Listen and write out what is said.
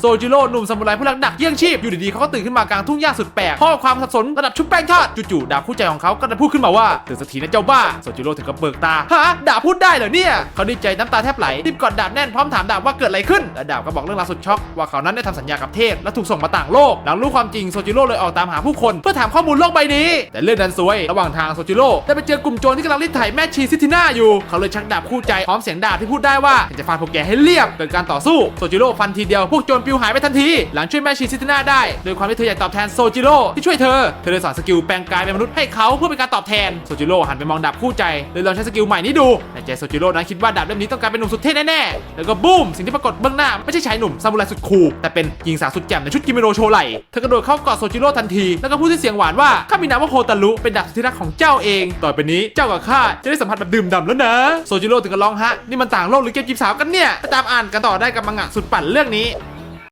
โซจิโร่หนุ่มซามูไรผู้รักดักเยี่ยงชีพอยู่ดีๆเขาก็ตื่นขึ้นมากลางทุ่งหญ้าสุดแปลกพราะความสับสนระดับชุบแป้งทอดจู่ๆดาบคู่ใจของเขาก็ได้พูดขึ้นมาว่าตื่นสักทีนะเจ้าบ้าโซจิโร่ถึงกับเบิกตาฮะดาบพูดได้เหรอเนี่ยเขาดีใจน้ำตาแทบไหลรีบกอดดาบแน่นพร้อมถามดาบว่าเกิดอะไรขึ้นและดาบก็บอกเรื่องราวสุดช็อกว่าเขานั้นได้ทำสัญญากับเทพและถูกส่งมาต่างโลกหลังรู้ความจริงโซจิโร่เลยออกตามหาผู้คนเพื่อถามข้อมูลโลกใบนี้ แต่เรื่องดันซวยระหว่างทางโซจิโร่ได้ไปเจอกลุ่มโจรที่กำลังรีดไถแม่ชีซิติน่าอยู่เขาเลยชักดาบคู่ใจพร้อมเสียงดาบที่พูดได้ว่าจะฟันพวกแกให้เรียบเกิดการต่อสู้โซจิโร่ฟันทีเดียวพวกโจรปิวหายไปทันที หลังช่วยแม่ชีซิติน่าได้ โดยความที่เธออยากตอบแทนโซจิโร่ที่ช่วยเธอ เธอเลยสอนสกิลแปลงกายเป็นมนุษย์ให้เขาเพื่อเป็นการตอบแทน โซจิโร่หันไปมองดาบคู่ใจ เลยลองใช้สกิลใหม่นี้ดู แต่ใจโซจิโร่นั้นคิดว่าดาบเล่มนี้ต้องการเป็นหนุ่มสุดเท่แน่ๆ แล้วก็บูมสิ่งที่ปรากฏเบื้องหน้าไม่ใช่ชายหนุ่มซามูไรสุดคูลแต่เป็นหญิงสาวสุดแจ่มในชุดกิโมโนโชไหลเธอกระโดดเข้ากอดโซจิโร่ทันที แล้วก็พูดด้วยเสียงหวานว่าข้ามีนามว่าโฮตารุเป็นดาบสุดที่รักของเจ้าเอง ต่อไปนี้เจ้ากับข้าจะได้สัมผัสแบบดื่มด่ำแล้วนะ โซจิโร่ถึงกับร้องฮะนี่มันต่างโลกหรือเกมจีบสาวกันเนี่ยไปตามอ่านกันต่อได้กับมังงะสุดปั่นเรื่องนี้